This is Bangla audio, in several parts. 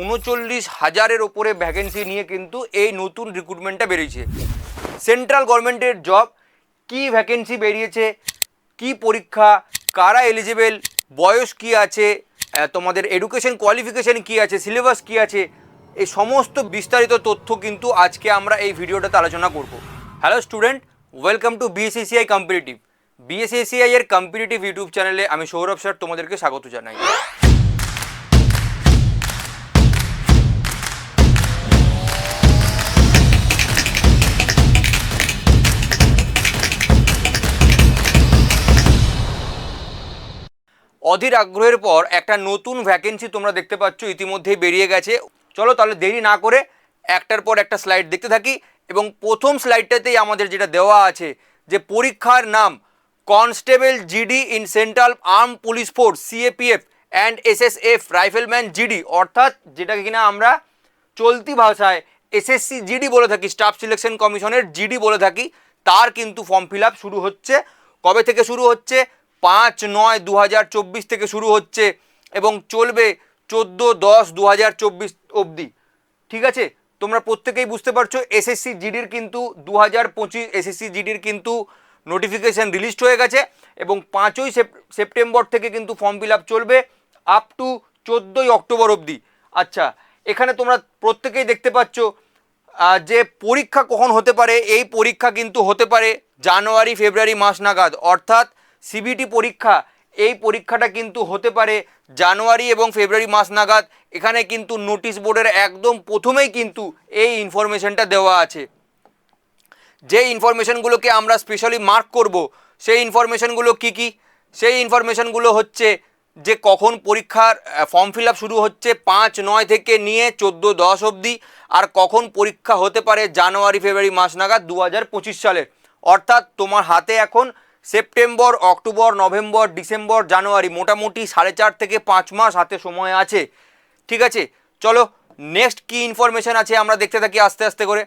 উনচল্লিশ হাজারের ওপরে ভ্যাকেন্সি নিয়ে কিন্তু এই নতুন রিক্রুটমেন্টটা বেরিয়েছে। সেন্ট্রাল গভর্নমেন্টের জব কি ভ্যাকেন্সি বেরিয়েছে, কি পরীক্ষা, কারা এলিজিবেল বয়স কি আছে তোমাদের এডুকেশন কোয়ালিফিকেশন কি আছে সিলেবাস কি আছে, এই সমস্ত বিস্তারিত তথ্য কিন্তু আজকে আমরা এই ভিডিওটাতে আলোচনা করব। Hello student welcome to BSACI competitive BSACI এর কম্পিটিটিভ ইউটিউব চ্যানেলে আমি সৌরভ স্যার তোমাদেরকে স্বাগত জানাই। অধীর আগ্রহের পর একটা নতুন ভ্যাকেন্সি তোমরা দেখতে পাচ্ছ, ইতিমধ্যেই বেরিয়ে গেছে। চলো তাহলে দেরি না করে একটার পর একটা স্লাইড দেখতে থাকি এবং প্রথম স্লাইডটাতেই আমাদের যেটা দেওয়া আছে যে পরীক্ষার নাম constable GD in central arm police force CAPF and SSF rifleman GD. অর্থাৎ যেটাকে কিনা আমরা চলতি ভাষায় এসএসসি জিডি বলে থাকি, স্টাফ সিলেকশন কমিশনের জিডি বলে থাকি, তার কিন্তু ফর্ম ফিল শুরু হচ্ছে। কবে থেকে শুরু হচ্ছে? পাঁচ নয় দু থেকে শুরু হচ্ছে এবং চলবে চোদ্দ দশ দু হাজার চব্বিশ অবধি। ঠিক আছে? তোমরা প্রত্যেকেই বুঝতে পারছ এসএসসি জিডির কিন্তু দু হাজার পঁচিশ এসএসসি জিডির কিন্তু নোটিফিকেশান রিলিজড হয়ে গেছে এবং পাঁচই সেপ্টেম্বর থেকে কিন্তু ফর্ম ফিল আপ চলবে আপ টু চোদ্দোই অক্টোবর অবধি। আচ্ছা এখানে তোমরা প্রত্যেকেই দেখতে পাচ্ছ যে পরীক্ষা কখন হতে পারে, এই পরীক্ষা কিন্তু হতে পারে জানুয়ারি, ফেব্রুয়ারি মাস নাগাদ। অর্থাৎ সিবিটি পরীক্ষা, এই পরীক্ষাটা কিন্তু হতে পারে জানুয়ারি এবং ফেব্রুয়ারি মাস নাগাদ। এখানে কিন্তু নোটিশ বোর্ডের একদম প্রথমেই কিন্তু এই ইনফরমেশনটা দেওয়া আছে। যে ইনফরমেশনগুলোকে আমরা স্পেশালি মার্ক করব, সেই ইনফরমেশনগুলো কি কি? সেই ইনফরমেশনগুলো হচ্ছে যে কখন পরীক্ষার ফর্ম ফিল শুরু হচ্ছে পাঁচ, নয় থেকে নিয়ে চোদ্দ, দশ অবধি, আর কখন পরীক্ষা হতে পারে জানুয়ারি, ফেব্রুয়ারি মাস নাগাদ দু সালের। অর্থাৎ তোমার হাতে এখন September, October, November, December, January মোটামুটি সাড়ে চার থেকে পাঁচ মাস হাতে সময় আছে। ঠিক আছে? চলো নেক্সট কি ইনফরমেশন আছে আমরা দেখতে থাকি আস্তে আস্তে করে।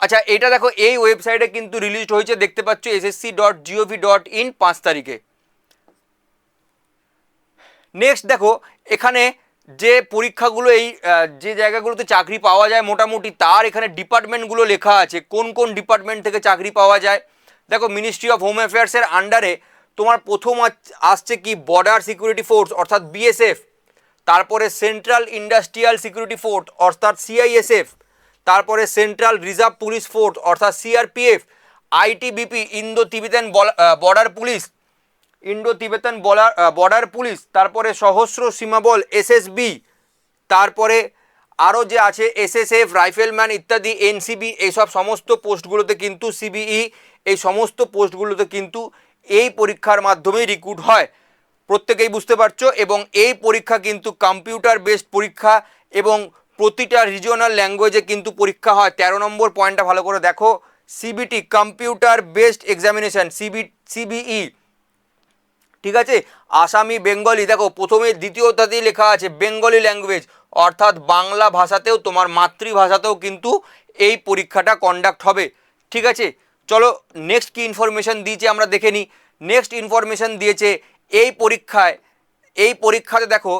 আচ্ছা এটা দেখো, এই ওয়েবসাইটে কিন্তু রিলিজ হয়েছে, দেখতে পাচ্ছ SSC dot GOV dot in পাঁচ তারিখে। নেক্সট দেখো, এখানে যে পরীক্ষাগুলো, এই যে জায়গাগুলোতে চাকরি পাওয়া যায় মোটামুটি, তার এখানে ডিপার্টমেন্টগুলো লেখা আছে, কোন কোন ডিপার্টমেন্ট থেকে চাকরি পাওয়া যায়। দেখো মিনিস্ট্রি অফ হোম অ্যাফেয়ার্সের আন্ডারে তোমার প্রথম আসছে কি? বর্ডার সিকিউরিটি ফোর্স অর্থাৎ বিএসএফ তারপরে সেন্ট্রাল ইন্ডাস্ট্রিয়াল সিকিউরিটি ফোর্স অর্থাৎ সিআইএসএফ তারপরে সেন্ট্রাল রিজার্ভ পুলিশ ফোর্স অর্থাৎ CRPF ITBP Indo Tibetan border police Indo Tibetan border police তারপরে সহস্র সীমাবল এসএসবি তারপরে আরও যে আছে এসএসএফ রাইফেলম্যান ইত্যাদি এনসিবি এইসব সমস্ত পোস্টগুলোতে কিন্তু সিবিই এই সমস্ত পোস্টগুলোতে কিন্তু এই পরীক্ষার মাধ্যমেই রিক্রুট হয়। প্রত্যেকেই বুঝতে পারছ? এবং এই পরীক্ষা কিন্তু কম্পিউটার বেসড পরীক্ষা এবং প্রতিটা রিজিওনাল ল্যাঙ্গুয়েজে কিন্তু পরীক্ষা হয়। তেরো নম্বর পয়েন্টটা ভালো করে দেখো। CBT computer based examination CB CBE ঠিক আছে? আসামি, বেঙ্গলি। দেখো, প্রথমে দ্বিতীয়টাতেই লেখা আছে, বেঙ্গলি ল্যাঙ্গুয়েজ। অর্থাৎ বাংলা ভাষাতেও, তোমার মাতৃভাষাতেও কিন্তু এই পরীক্ষাটা কন্ডাক্ট হবে। ঠিক আছে? চলো নেক্সট কি ইনফরমেশন দিয়েছে আমরা দেখে নিই। নেক্সট ইনফরমেশন দিয়েছে, এই পরীক্ষায়, এই পরীক্ষাতে দেখো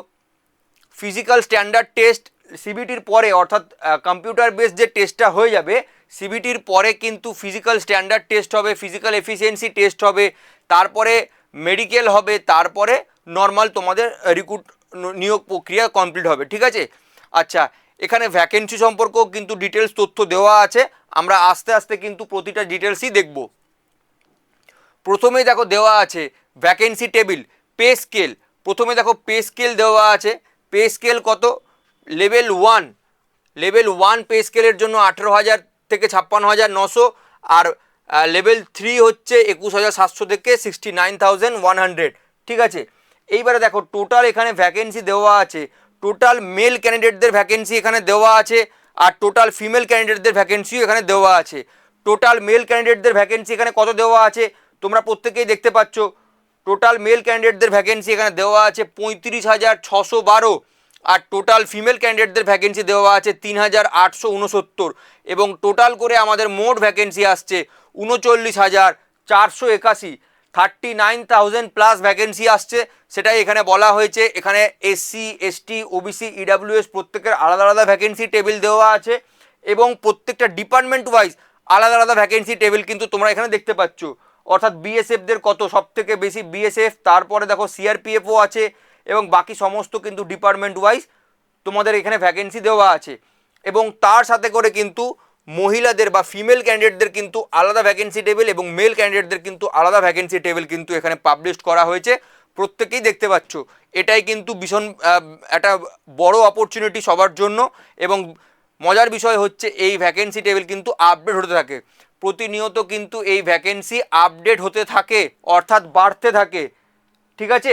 ফিজিক্যাল স্ট্যান্ডার্ড টেস্ট সিবিটির পরে, অর্থাৎ কম্পিউটার বেস যে টেস্টটা হয়ে যাবে সিবিটির পরে কিন্তু ফিজিক্যাল স্ট্যান্ডার্ড টেস্ট হবে ফিজিক্যাল এফিসিয়েন্সি টেস্ট হবে। তারপরে মেডিকেল হবে, তারপরে নর্মাল তোমাদের রিক্রুট নিয়োগ প্রক্রিয়া কমপ্লিট হবে, ঠিক আছে? আচ্ছা এখানে ভ্যাকেন্সি সম্পর্কেও কিন্তু ডিটেলস তথ্য দেওয়া আছে, আমরা আস্তে আস্তে কিন্তু প্রতিটা ডিটেলসই দেখব। প্রথমেই দেখো দেওয়া আছে ভ্যাকেন্সি টেবিল পে স্কেল প্রথমে দেখো পে স্কেল দেওয়া আছে পে স্কেল কত? Level one level one pay স্কেলের জন্য আঠেরো হাজার থেকে ছাপ্পান্ন হাজার নশো, আর লেভেল থ্রি হচ্ছে একুশ হাজার সাতশো থেকে sixty nine thousand one hundred ঠিক আছে? এইবারে দেখো টোটাল এখানে ভ্যাকেন্সি দেওয়া আছে। টোটাল মেল ক্যান্ডিডেটদের ভ্যাকেন্সি এখানে দেওয়া আছে আর টোটাল ফিমেল ক্যান্ডিডেটদের ভ্যাকেন্সিও এখানে দেওয়া আছে। টোটাল মেল ক্যান্ডিডেটদের ভ্যাকেন্সি এখানে কত দেওয়া আছে? তোমরা প্রত্যেকেই দেখতে পাচ্ছ। টোটাল মেল ক্যান্ডিডেটদের ভ্যাকেন্সি এখানে দেওয়া আছে পঁয়ত্রিশ হাজার ছশো বারো। আর টোটাল ফিমেল ক্যান্ডিডেটদের ভ্যাকেন্সি দেওয়া আছে তিন হাজার আটশো উনসত্তর। এবং টোটাল করে আমাদের মোট ভ্যাকেন্সি আসছে উনচল্লিশ হাজার চারশো একাশি। Thirty nine thousand plus vacancy আসছে। সেটাই এখানে বলা হয়েছে। এখানে এসসি এসটি ওবিসি ইডাব্লিউএস প্রত্যেকের আলাদা আলাদা ভ্যাকেন্সি টেবিল দেওয়া আছে। এবং প্রত্যেকটা ডিপার্টমেন্ট ওয়াইজ আলাদা আলাদা ভ্যাকেন্সি টেবিল কিন্তু তোমরা এখানে দেখতে পাচ্ছ। অর্থাৎ বিএসএফদের কত সব থেকে বেশি বিএসএফ তারপরে দেখো সিআরপিএফও আছে। এবং বাকি সমস্ত কিন্তু ডিপার্টমেন্ট ওয়াইজ তোমাদের এখানে ভ্যাকেন্সি দেওয়া আছে। এবং তার সাথে করে কিন্তু মহিলাদের বা ফিমেল ক্যান্ডিডেটদের কিন্তু আলাদা ভ্যাকেন্সি টেবিল এবং মেল ক্যান্ডিডেটদের কিন্তু আলাদা ভ্যাকেন্সি টেবিল কিন্তু এখানে পাবলিশ করা হয়েছে। প্রত্যেকেই দেখতে পাচ্ছ, এটাই কিন্তু ভীষণ একটা বড় অপরচুনিটি সবার জন্য এবং মজার বিষয় হচ্ছে এই ভ্যাকেন্সি টেবিল কিন্তু আপডেট হতে থাকে। প্রতিনিয়ত কিন্তু এই ভ্যাকেন্সি আপডেট হতে থাকে, অর্থাৎ বাড়তে থাকে। ঠিক আছে?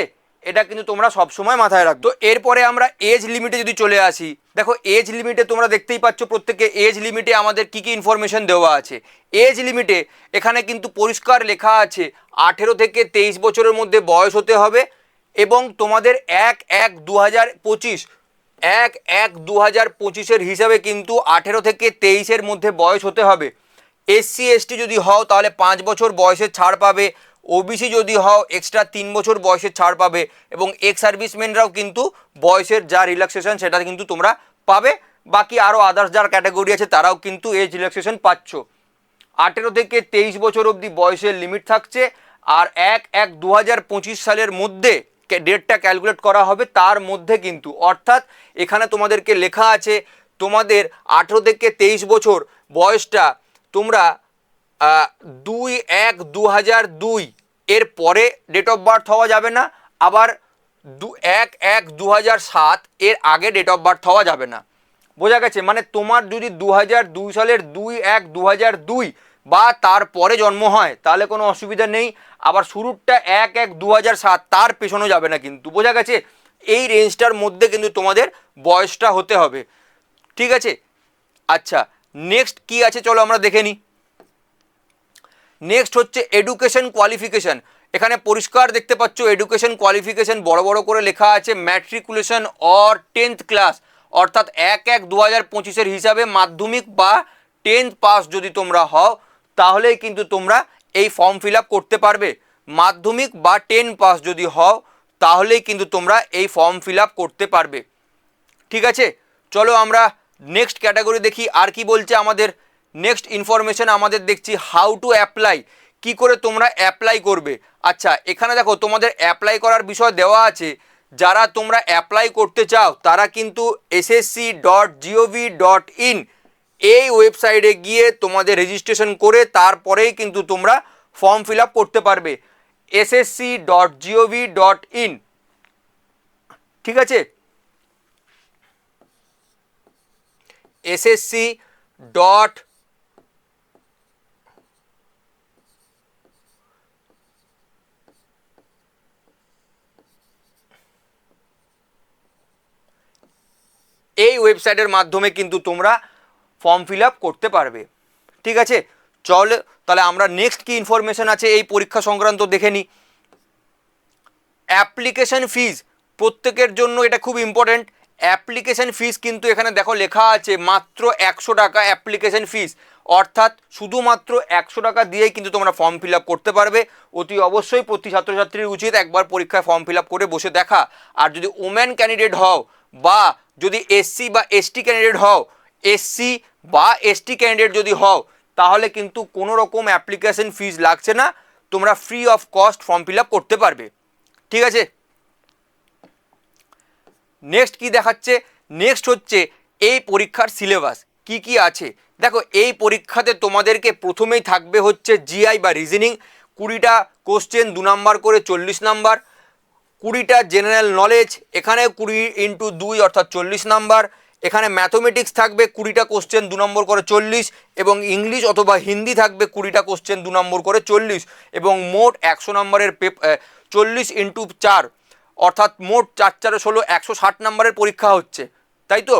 এটা কিন্তু তোমরা সবসময় মাথায় রাখো তো এরপরে আমরা এজ লিমিটে যদি চলে আসি, দেখো এজ লিমিটে তোমরা দেখতেই পাচ্ছ প্রত্যেকে এজ লিমিটে আমাদের কি কি ইনফরমেশন দেওয়া আছে। এজ লিমিটে এখানে কিন্তু পরিষ্কার লেখা আছে, আঠেরো থেকে তেইশ বছরের মধ্যে বয়স হতে হবে এবং তোমাদের এক এক দু হাজার পঁচিশ, এক এক দু হাজার পঁচিশের হিসাবে কিন্তু আঠেরো থেকে তেইশের মধ্যে বয়স হতে হবে। এসসি এসটি যদি হও তাহলে পাঁচ বছর বয়সের ছাড় পাবে ওবিসি যদি হও এক্সট্রা তিন বছর বয়সের ছাড় পাবে এবং এক্স সার্ভিসম্যানরাও কিন্তু বয়সের যা রিল্যাক্সেশন সেটা কিন্তু তোমরা পাবে। বাকি আরও আদার্স যার ক্যাটাগরি আছে, তারাও কিন্তু এজ রিল্যাক্সেশন পাচ্ছ। আঠেরো থেকে তেইশ বছর অবধি বয়সের লিমিট থাকছে আর এক এক দু সালের মধ্যে ডেটটা ক্যালকুলেট করা হবে, তার মধ্যে কিন্তু। অর্থাৎ এখানে তোমাদেরকে লেখা আছে, তোমাদের আঠেরো থেকে তেইশ বছর বয়সটা তোমরা দুই এক দু হাজার দুই এর পরে ডেট অফ বার্থ হওয়া যাবে না, আবার দু, এক এক দু সাত এর আগে ডেট অফ বার্থ হওয়া যাবে না। বোঝা গেছে? মানে তোমার যদি দু দুই সালের দুই, এক দু দুই বা তারপরে জন্ম হয়, তাহলে কোনো অসুবিধা নেই। আবার শুরুরটা এক এক দু সাত তার পেছনেও যাবে না কিন্তু। বোঝা গেছে? এই রেঞ্জটার মধ্যে কিন্তু তোমাদের বয়সটা হতে হবে। ঠিক আছে? আচ্ছা নেক্সট কি আছে চলো আমরা দেখে নিই। নেক্সট হচ্ছে এডুকেশন কোয়ালিফিকেশন এখানে পরিষ্কার দেখতে পাচ্ছ এডুকেশন কোয়ালিফিকেশন বড় বড় করে লেখা আছে ম্যাট্রিকুলেশন অর টেন্থ ক্লাস অর্থাৎ এক এক দু হাজার পঁচিশের হিসাবে মাধ্যমিক বা টেন্থ পাস যদি তোমরা হও, তাহলেই কিন্তু তোমরা এই ফর্ম ফিল করতে পারবে। মাধ্যমিক বা টেন পাস যদি হও, তাহলেই কিন্তু তোমরা এই ফর্ম ফিল করতে পারবে। ঠিক আছে? চলো আমরা নেক্সট ক্যাটাগরি দেখি, আর কি বলছে আমাদের নেক্সট ইনফরমেশন আমাদের দেখছি হাউ টু অ্যাপ্লাই কি করে তোমরা অ্যাপ্লাই করবে। আচ্ছা এখানে দেখো তোমাদের অ্যাপ্লাই করার বিষয় দেওয়া আছে। যারা তোমরা অ্যাপ্লাই করতে চাও, তারা কিন্তু SSC dot GOV dot in এই ওয়েবসাইটে গিয়ে তোমাদের রেজিস্ট্রেশন করে তারপরেই কিন্তু তোমরা ফর্ম ফিল আপ করতে পারবে। SSC dot GOV dot in ঠিক আছে? এসএসসি ডট এই ওয়েবসাইটের মাধ্যমে কিন্তু তোমরা ফর্ম ফিল আপ করতে পারবে। ঠিক আছে? চল, তাহলে আমরা নেক্সট কি ইনফরমেশন আছে এই পরীক্ষা সংক্রান্ত দেখে নিই অ্যাপ্লিকেশন ফিজ প্রত্যেকের জন্য এটা খুব ইম্পর্ট্যান্ট অ্যাপ্লিকেশন ফিস কিন্তু এখানে দেখো লেখা আছে মাত্র একশো টাকা অ্যাপ্লিকেশন ফিস অর্থাৎ শুধুমাত্র একশো টাকা দিয়েই কিন্তু তোমরা ফর্ম ফিল আপ করতে পারবে। অতি অবশ্যই প্রতি ছাত্রছাত্রীর উচিত একবার পরীক্ষায় ফর্ম ফিল আপ করে বসে দেখা। আর যদি ওম্যান ক্যান্ডিডেট হও বা যদি এসসি বা এসটি ক্যান্ডিডেট হও এসসি বা এসটি ক্যান্ডিডেট যদি হও, তাহলে কিন্তু কোনো রকম অ্যাপ্লিকেশন ফিজ লাগছে না, তোমরা free of cost form fill up করতে পারবে। ঠিক আছে? নেক্সট কি দেখাচ্ছে? নেক্সট হচ্ছে এই পরীক্ষার সিলেবাস কি কি আছে? দেখো, এই পরীক্ষাতে তোমাদেরকে প্রথমেই থাকবে হচ্ছে জিআই বা রিজনিং কুড়িটা কোশ্চেন দু নাম্বার করে চল্লিশ নাম্বার কুড়িটা জেনারেল নলেজ এখানে কুড়ি ইন্টু দুই অর্থাৎ চল্লিশ নাম্বার এখানে ম্যাথমেটিক্স থাকবে কুড়িটা কোশ্চেন দু নম্বর করে চল্লিশ, এবং ইংলিশ অথবা হিন্দি থাকবে কুড়িটা কোশ্চেন দু নম্বর করে চল্লিশ, এবং মোট একশো নম্বরের পেপ চল্লিশ ইন্টু চার, অর্থাৎ মোট চার চারে ষোলো, একশো ষাট নম্বরের পরীক্ষা হচ্ছে, তাই তো?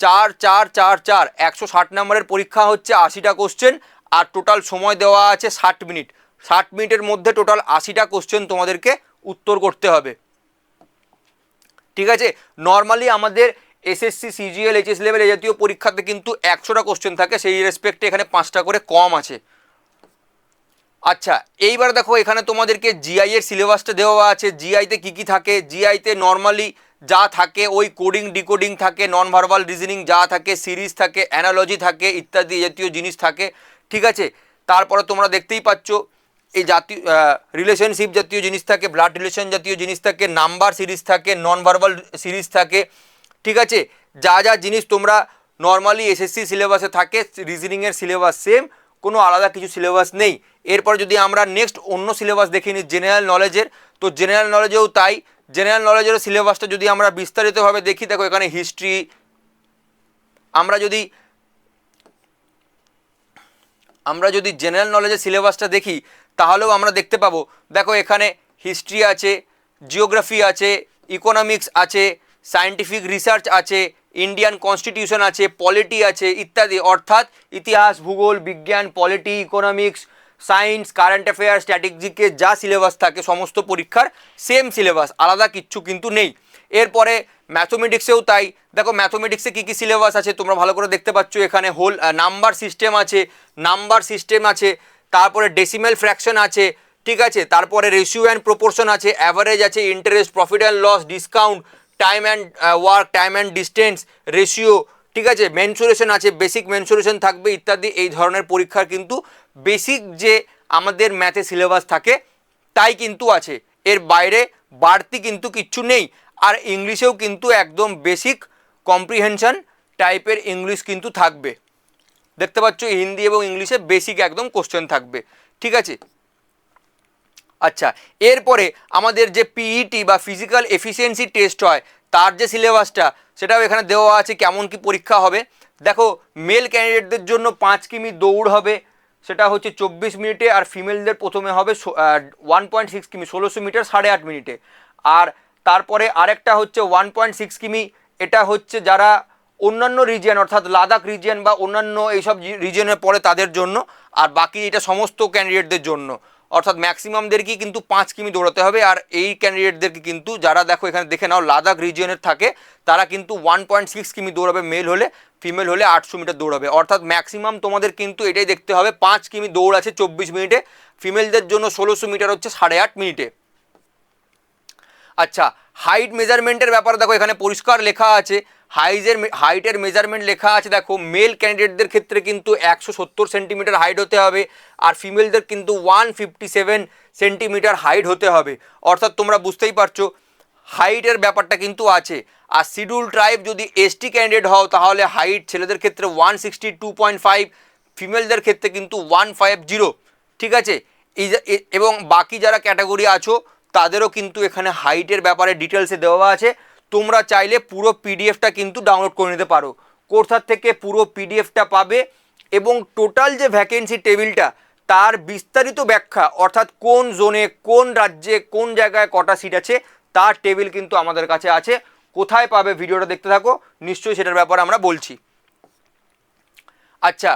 চার চার চার চার, একশো ষাট নম্বরের পরীক্ষা হচ্ছে আশিটা কোশ্চেন আর টোটাল সময় দেওয়া আছে ষাট মিনিট ষাট মিনিটের মধ্যে টোটাল আশিটা কোশ্চেন তোমাদেরকে উত্তর করতে হবে। ঠিক আছে? নর্মালি আমাদের এসএসসি সিজিএল এইচএস লেভেল এই জাতীয় পরীক্ষাতে কিন্তু একশোটা কোশ্চেন থাকে, সেই রেসপেক্টে এখানে পাঁচটা করে কম আছে। আচ্ছা এইবার দেখো এখানে তোমাদেরকে জিআই এর সিলেবাসটা দেওয়া আছে। জিআইতে কি কি থাকে? জিআইতে নর্মালি যা থাকে, ওই কোডিং ডিকোডিং থাকে নন ভার্বাল রিজনিং যা থাকে সিরিজ থাকে অ্যানালজি থাকে, ইত্যাদি জাতীয় জিনিস থাকে। ঠিক আছে? তারপরে তোমরা দেখতেই পাচ্ছ এই জাতীয় রিলেশনশিপ জাতীয় জিনিস থাকে ব্লাড রিলেশন জাতীয় জিনিস থাকে নাম্বার সিরিজ থাকে নন ভার্বাল সিরিজ থাকে, ঠিক আছে? যা যা জিনিস তোমরা নর্মালি এসএসসি সিলেবাসে থাকে রিজনিংয়ের সিলেবাস সেম কোনো আলাদা কিছু সিলেবাস নেই। এরপর যদি আমরা নেক্সট অন্য সিলেবাস দেখে নিই জেনারেল নলেজের তো জেনারেল নলেজেও তাই। জেনারেল নলেজের সিলেবাসটা যদি আমরা বিস্তারিতভাবে দেখি, দেখো এখানে হিস্ট্রি আমরা যদি আমরা যদি জেনারেল নলেজের সিলেবাসটা দেখি তাহলেও আমরা দেখতে পাবো। দেখো এখানে হিস্ট্রি আছে জিওগ্রাফি আছে ইকোনমিক্স আছে সায়েন্টিফিক রিসার্চ আছে ইন্ডিয়ান কনস্টিটিউশন আছে পলিটি আছে, ইত্যাদি। অর্থাৎ ইতিহাস, ভূগোল, বিজ্ঞান polity economics science current affair স্ট্র্যাটেজিকে যা সিলেবাস থাকে, সমস্ত পরীক্ষার সেম সিলেবাস আলাদা কিচ্ছু কিন্তু নেই। এরপরে ম্যাথমেটিক্সেও তাই। দেখো ম্যাথমেটিক্সে কী কী সিলেবাস আছে, তোমরা ভালো করে দেখতে পাচ্ছ। এখানে হোল নাম্বার সিস্টেম আছে নাম্বার সিস্টেম আছে তারপরে ডেসিমেল ফ্র্যাকশন আছে, ঠিক আছে? তারপরে রেশিও অ্যান্ড প্রপোর্শন আছে অ্যাভারেজ আছে interest profit and loss discount time and work time and distance ratio ঠিক আছে? মেনসুরেশন আছে বেসিক মেনসুরেশন থাকবে, ইত্যাদি, এই ধরনের পরীক্ষার কিন্তু বেসিক যে আমাদের ম্যাথে সিলেবাস থাকে, তাই কিন্তু আছে। এর বাইরে বাড়তি কিন্তু কিচ্ছু নেই। আর ইংলিশেও কিন্তু একদম বেসিক কম্প্রিহেনশন টাইপের ইংলিশ কিন্তু থাকবে। দেখতে পাচ্ছ হিন্দি এবং ইংলিশে বেসিক একদম কোশ্চেন থাকবে। ঠিক আছে? আচ্ছা এরপরে আমাদের যে পিইটি বা ফিজিক্যাল এফিসিয়েন্সি টেস্ট হয়, তার যে সিলেবাসটা সেটাও এখানে দেওয়া আছে, কেমন কি পরীক্ষা হবে। দেখো মেল ক্যান্ডিডেটদের জন্য পাঁচ কিমি দৌড় হবে, সেটা হচ্ছে চব্বিশ মিনিটে, আর ফিমেলদের প্রথমে হবে ওয়ান পয়েন্ট সিক্স কিমি, ষোলোশো মিটার সাড়ে আট মিনিটে। আর তারপরে আরেকটা হচ্ছে ওয়ান পয়েন্ট সিক্স কিমি, এটা হচ্ছে যারা অন্যান্য রিজিয়ন অর্থাৎ লাদাখ রিজিয়ন বা অন্যান্য এইসব রিজিয়নে পড়ে তাদের জন্য, আর বাকি এটা সমস্ত ক্যান্ডিডেটদের জন্য। অর্থাৎ ম্যাক্সিমামদেরকেই কিন্তু পাঁচ কিমি দৌড়াতে হবে, আর এই ক্যান্ডিডেটদেরকে কিন্তু, যারা দেখো এখানে দেখে নাও, লাদাখ রিজিয়নের থাকে, তারা কিন্তু ওয়ান পয়েন্ট সিক্স কিমি দৌড়াবে মেল হলে ফিমেল হলে আটশো মিটার দৌড়াবে। অর্থাৎ ম্যাক্সিমাম তোমাদের কিন্তু এটাই দেখতে হবে, পাঁচ কিমি দৌড় আছে চব্বিশ মিনিটে ফিমেলদের জন্য ষোলোশো মিটার হচ্ছে সাড়ে আট মিনিটে। আচ্ছা হাইট মেজারমেন্টের ব্যাপারে দেখো, এখানে পরিষ্কার লেখা আছে হাইজের হাইটের মেজারমেন্ট লেখা আছে, দেখো মেল ক্যান্ডিডেটদের ক্ষেত্রে কিন্তু একশো সত্তর সেন্টিমিটার হাইট হতে হবে আর ফিমেলদের কিন্তু one fifty seven centimetre height হতে হবে। অর্থাৎ তোমরা বুঝতেই পারছ হাইটের ব্যাপারটা কিন্তু আছে। আর শিডিউল ট্রাইব যদি এসটি ক্যান্ডিডেট হও, তাহলে হাইট ছেলেদের ক্ষেত্রে one sixty two point five ফিমেলদের ক্ষেত্রে কিন্তু ওয়ান ফাইভ জিরো ঠিক আছে? এবং বাকি যারা ক্যাটাগরি আছো, তাদেরও কিন্তু এখানে হাইটের ব্যাপারে ডিটেলসে দেওয়া আছে। তোমরা চাইলে পুরো পিডিএফটা কিন্তু ডাউনলোড করে নিতে পারো। কোর্সার থেকে পুরো পিডিএফটা পাবে এবং টোটাল যে ভ্যাকেন্সি টেবিলটা তার বিস্তারিত ব্যাখ্যা, অর্থাৎ কোন জোনে কোন রাজ্যে, কোন জায়গায় কটা সিট আছে, তার টেবিল কিন্তু আমাদের কাছে আছে। কোথায় পাবে ভিডিওটা দেখতে থাকো, নিশ্চয়ই সেটার ব্যাপারে আমরা বলছি। আচ্ছা।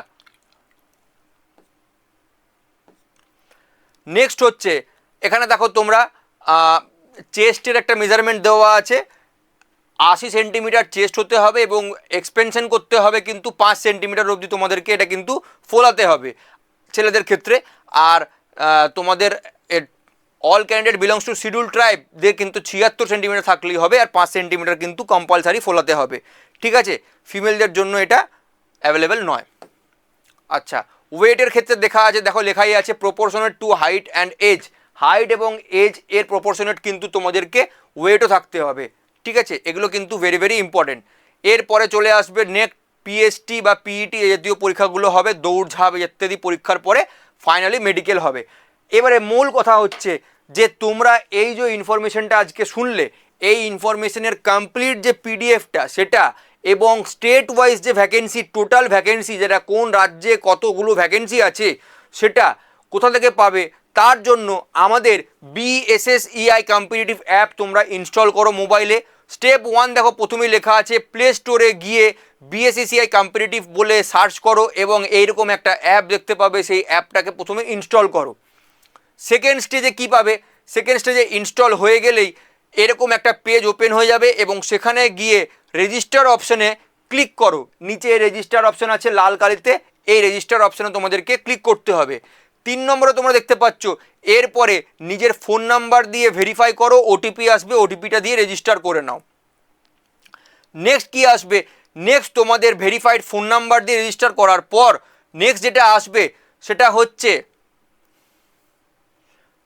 নেক্সট হচ্ছে, এখানে দেখো তোমরা চেস্টের একটা মেজারমেন্ট দেওয়া আছে। আশি সেন্টিমিটার চেস্ট হতে হবে এবং এক্সপেনশন করতে হবে কিন্তু পাঁচ সেন্টিমিটার অবধি তোমাদেরকে এটা কিন্তু ফোলাতে হবে ছেলেদের ক্ষেত্রে। আর তোমাদের all candidate belongs to schedule ট্রাইবদের কিন্তু ছিয়াত্তর সেন্টিমিটার থাকলেই হবে আর পাঁচ সেন্টিমিটার কিন্তু কম্পালসারি ফোলাতে হবে। ঠিক আছে? ফিমেলদের জন্য এটা অ্যাভেলেবেল নয়। আচ্ছা ওয়েটের ক্ষেত্রে দেখা আছে, দেখো লেখাই আছে proportionate to height and age height এবং এজ এর প্রপোর্শনেট কিন্তু তোমাদেরকে ওয়েটও থাকতে হবে। ঠিক আছে? এগুলো কিন্তু ভেরি ভেরি ইম্পর্টেন্ট এরপরে চলে আসবে নেক্সট পিএসটি বা পিইটি এই জাতীয় পরীক্ষাগুলো হবে, দৌড়ঝাঁপ ইত্যাদি পরীক্ষার পরে ফাইনালি মেডিকেল হবে। এবারে মূল কথা হচ্ছে যে তোমরা এই যে ইনফরমেশনটা আজকে শুনলে, এই ইনফরমেশনের কমপ্লিট যে পিডিএফটা সেটা এবং স্টেট ওয়াইজ যে ভ্যাকেন্সি টোটাল ভ্যাকেন্সি যেটা কোন রাজ্যে কতগুলো ভ্যাকেন্সি আছে, সেটা কোথা থেকে পাবে? তার জন্য আমাদের বিএসএসইআই কম্পিটিটিভ অ্যাপ তোমরা ইনস্টল করো মোবাইলে স্টেপ ওয়ান দেখো, প্রথমেই লেখা আছে প্লে স্টোরে গিয়ে বিএসএসিআই কম্পিটিটিভ বলে সার্চ করো এবং এইরকম একটা অ্যাপ দেখতে পাবে, সেই অ্যাপটাকে প্রথমে ইনস্টল করো। সেকেন্ড স্টেজে কি পাবে? সেকেন্ড স্টেজে ইনস্টল হয়ে গেলেই এরকম একটা পেজ ওপেন হয়ে যাবে এবং সেখানে গিয়ে রেজিস্টার অপশনে ক্লিক করো। নিচে রেজিস্টার অপশন আছে, লাল কালিতে, এই রেজিস্টার অপশনে তোমাদেরকে ক্লিক করতে হবে। তিন নম্বরে তোমরা দেখতে পাচ্ছ, এরপরে নিজের ফোন নাম্বার দিয়ে ভেরিফাই করো ওটিপি আসবে ওটিপিটা দিয়ে রেজিস্টার করে নাও। নেক্সট কি আসবে? নেক্সট তোমাদের ভেরিফাইড ফোন নাম্বার দিয়ে রেজিস্টার করার পর নেক্সট যেটা আসবে, সেটা হচ্ছে,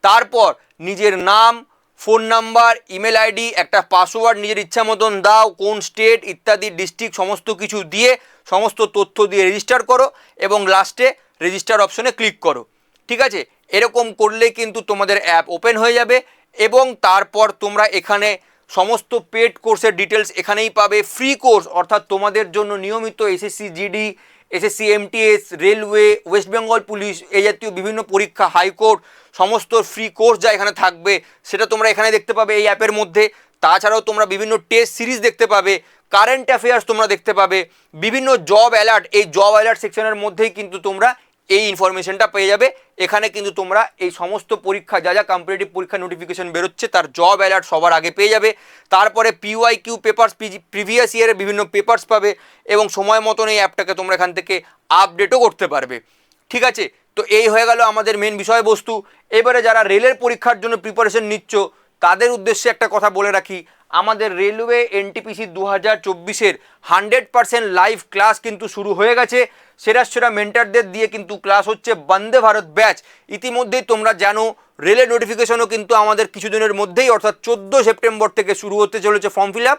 তারপর নিজের নাম ফোন নাম্বার ইমেল আইডি একটা পাসওয়ার্ড নিজের ইচ্ছা মতন দাও, কোন স্টেট ইত্যাদি ডিস্ট্রিক্ট সমস্ত কিছু দিয়ে, সমস্ত তথ্য দিয়ে রেজিস্টার করো এবং লাস্টে রেজিস্টার অপশনে ক্লিক করো। ঠিক আছে? এরকম করলে কিন্তু তোমাদের অ্যাপ ওপেন হয়ে যাবে এবং তারপর তোমরা এখানে সমস্ত পেড কোর্সের ডিটেলস এখানেই পাবে। ফ্রি কোর্স অর্থাৎ তোমাদের জন্য নিয়মিত SSC GD SSC MTS railway West Bengal police এই জাতীয় বিভিন্ন পরীক্ষা হাইকোর্ট সমস্ত ফ্রি কোর্স যা এখানে থাকবে, সেটা তোমরা এখানে দেখতে পাবে এই অ্যাপের মধ্যে। তাছাড়াও তোমরা বিভিন্ন টেস্ট সিরিজ দেখতে পাবে কারেন্ট অ্যাফেয়ার্স তোমরা দেখতে পাবে, বিভিন্ন জব অ্যালার্ট এই জব অ্যালার্ট সেকশনের মধ্যেই কিন্তু তোমরা এই ইনফরমেশনটা পেয়ে যাবে। এখানে কিন্তু তোমরা এই সমস্ত পরীক্ষা, যা যা কম্পিটিটিভ পরীক্ষা নোটিফিকেশন বেরোচ্ছে, তার জব অ্যালার্ট সবার আগে পেয়ে যাবে। তারপরে পিওয়াই কিউ পেপার্স প্রিভিয়াস ইয়ারের বিভিন্ন পেপার্স পাবে এবং সময় মতন এই অ্যাপটাকে তোমরা এখান থেকে আপডেটও করতে পারবে। ঠিক আছে? তো এই হয়ে গেল আমাদের মেন বিষয়বস্তু। এবারে যারা রেলের পরীক্ষার জন্য প্রিপারেশন নিচ্ছ, তাদের উদ্দেশ্যে একটা কথা বলে রাখি। আমাদের রেলওয়ে এনটিপিসি দু হাজার চব্বিশের হান্ড্রেড পার্সেন্ট লাইভ ক্লাস কিন্তু শুরু হয়ে গেছে। সেরা সেরা মেন্টারদের দিয়ে কিন্তু ক্লাস হচ্ছে বন্দে ভারত ব্যাচ। ইতিমধ্যেই তোমরা জানো, রেলের নোটিফিকেশনও কিন্তু আমাদের কিছুদিনের মধ্যেই, অর্থাৎ চোদ্দ সেপ্টেম্বর থেকে শুরু হতে চলেছে ফর্ম ফিল আপ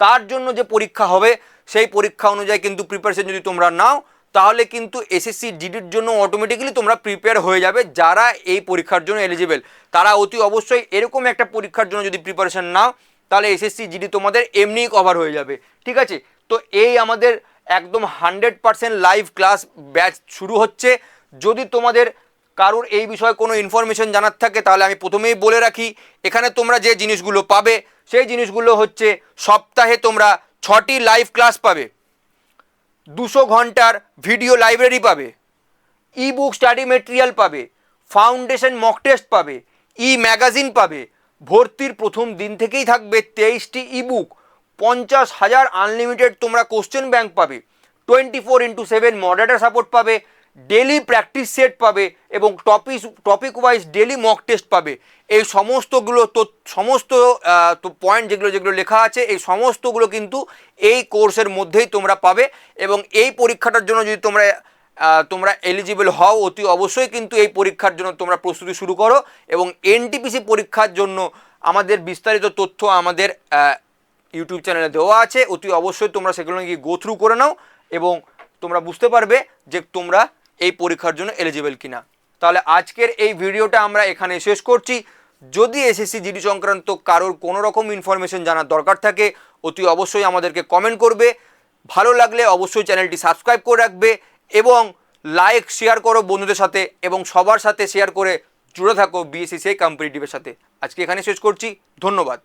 তার জন্য যে পরীক্ষা হবে, সেই পরীক্ষা অনুযায়ী কিন্তু প্রিপারেশন যদি তোমরা নাও, তাহলে কিন্তু এসএসসি ডিডির জন্য অটোমেটিক্যালি তোমরা প্রিপেয়ার হয়ে যাবে যারা এই পরীক্ষার জন্য এলিজিবল তারা অতি অবশ্যই এরকম একটা পরীক্ষার জন্য যদি প্রিপারেশন নাও তাহলে এসএসসি জিডি তোমাদের এমনিই কভার হয়ে যাবে, ঠিক আছে? তো এই আমাদের একদম hundred percent live class batch শুরু হচ্ছে। যদি তোমাদের কারোর এই বিষয়ে কোনো ইনফরমেশন জানার থাকে, তাহলে আমি প্রথমেই বলে রাখি, এখানে তোমরা যে জিনিসগুলো পাবে, সেই জিনিসগুলো হচ্ছে সপ্তাহে তোমরা ছটি লাইভ ক্লাস পাবে। দুশো ঘণ্টার ভিডিও লাইব্রেরি পাবে ই বুক স্টাডি মেটেরিয়াল পাবে ফাউন্ডেশন মক টেস্ট পাবে ই ম্যাগাজিন পাবে ভর্তির প্রথম দিন থেকেই থাকবে তেইশটি ই বুক পঞ্চাশ হাজার আনলিমিটেড তোমরা কোশ্চেন ব্যাংক পাবে। Twenty four into seven moderator support পাবে। ডেলি প্র্যাকটিস সেট পাবে এবং topic topic wise daily mock test পাবে। এই সমস্তগুলো তো, সমস্ত তো পয়েন্ট যেগুলো যেগুলো লেখা আছে, এই সমস্তগুলো কিন্তু এই কোর্সের মধ্যেই তোমরা পাবে। এবং এই পরীক্ষাটার জন্য যদি তোমরা তোমরা এলিজিবল হও, অতি অবশ্যই কিন্তু এই পরীক্ষার জন্য তোমরা প্রস্তুতি শুরু করো এবং এনটিপিসি পরীক্ষার জন্য আমাদের বিস্তারিত তথ্য আমাদের ইউটিউব চ্যানেলে দেওয়া আছে। অতি অবশ্যই তোমরা সেগুলো গিয়ে গো থ্রু করে নাও এবং তোমরা বুঝতে পারবে যে তোমরা এই পরীক্ষার জন্য এলিজিবল কিনা। তাহলে আজকের এই ভিডিওটা আমরা এখানে শেষ করছি। যদি এসএসসি জিডি সংক্রান্ত কারোর কোনো রকম ইনফরমেশন জানার দরকার থাকে, অতি অবশ্যই আমাদেরকে কমেন্ট করবে। ভালো লাগলে অবশ্যই চ্যানেলটি সাবস্ক্রাইব করে রাখবে এবং লাইক শেয়ার করো বন্ধুদের সাথে এবং সবার সাথে শেয়ার করে জুড়ে থাকো বিএসসি সেই কম্পিটিটিভের সাথে। আজকে এখানে শেষ করছি। ধন্যবাদ।